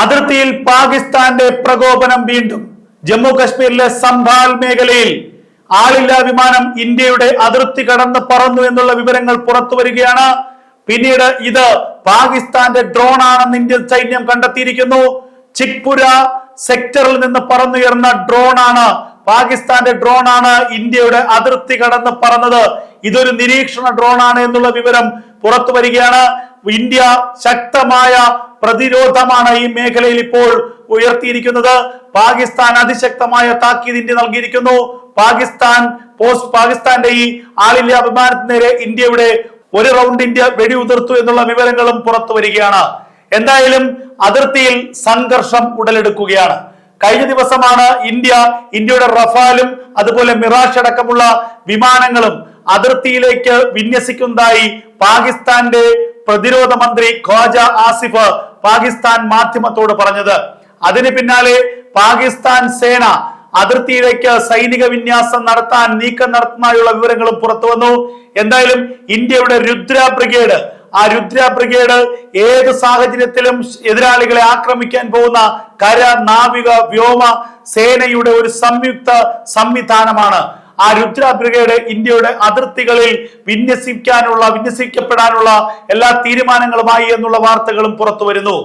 അതിർത്തിയിൽ പാകിസ്ഥാന്റെ പ്രകോപനം വീണ്ടും. ജമ്മു കശ്മീരിലെ സംഭാൽ മേഖലയിൽ ആളില്ലാ വിമാനം ഇന്ത്യയുടെ അതിർത്തി കടന്ന് പറന്നു എന്നുള്ള വിവരങ്ങൾ പുറത്തു വരികയാണ്. പിന്നീട് ഇത് പാകിസ്ഥാന്റെ ഡ്രോൺ ആണെന്ന് ഇന്ത്യൻ സൈന്യം കണ്ടെത്തിയിരിക്കുന്നു. ചിക്പുര സെക്ടറിൽ നിന്ന് പറന്നുയർന്ന ഡ്രോൺ ആണ് പാകിസ്ഥാന്റെ ഡ്രോൺ ആണ് ഇന്ത്യയുടെ അതിർത്തി കടന്ന് പറന്നത്. ഇതൊരു നിരീക്ഷണ ഡ്രോൺ ആണ് എന്നുള്ള വിവരം പുറത്തു വരികയാണ്. ഇന്ത്യ ശക്തമായ പ്രതിരോധമാണ് ഈ മേഖലയിൽ ഇപ്പോൾ ഉയർത്തിയിരിക്കുന്നത്. പാകിസ്ഥാൻ അതിശക്തമായ താക്കീത് ഇന്ത്യ നൽകിയിരിക്കുന്നു. പാകിസ്ഥാൻ പോസ്റ്റ് പാകിസ്ഥാന്റെ ഈ ആളില്ലാ വിമാനത്തിന് നേരെ ഇന്ത്യയുടെ ഒരു റൗണ്ട് ഇന്ത്യ വെടിയുതിർത്തു എന്നുള്ള വിവരങ്ങളും പുറത്തു വരികയാണ്. എന്തായാലും അതിർത്തിയിൽ സംഘർഷം ഉടലെടുക്കുകയാണ്. കഴിഞ്ഞ ദിവസമാണ് ഇന്ത്യ ഇന്ത്യയുടെ റഫാലും അതുപോലെ മിറാഷ് അടക്കമുള്ള വിമാനങ്ങളും അതിർത്തിയിലേക്ക് വിന്യസിക്കുന്നതായി പാകിസ്ഥാന്റെ പ്രതിരോധ മന്ത്രി ഖ്വാജ ആസിഫ് പാകിസ്ഥാൻ മാധ്യമത്തോട് പറഞ്ഞത്. അതിന് പിന്നാലെ പാകിസ്ഥാൻ സേന അതിർത്തിയിലേക്ക് സൈനിക വിന്യാസം നടത്താൻ നീക്കം നടത്തുന്നതായുള്ള വിവരങ്ങളും പുറത്തു വന്നു. എന്തായാലും ഇന്ത്യയുടെ രുദ്ര ബ്രിഗേഡ് ആ രുദ്ര ബ്രിഗേഡ് ഏത് സാഹചര്യത്തിലും എതിരാളികളെ ആക്രമിക്കാൻ പോകുന്ന കര നാവിക വ്യോമ സേനയുടെ ഒരു സംയുക്ത സംവിധാനമാണ്. ആ രുദ്ര ബ്രിഗേഡ് ഇന്ത്യയുടെ അതിർത്തികളിൽ വിന്യസിക്കാനുള്ള വിന്യസിക്കപ്പെടാനുള്ള എല്ലാ തീരുമാനങ്ങളുമായി എന്നുള്ള വാർത്തകളും പുറത്തു വരുന്നു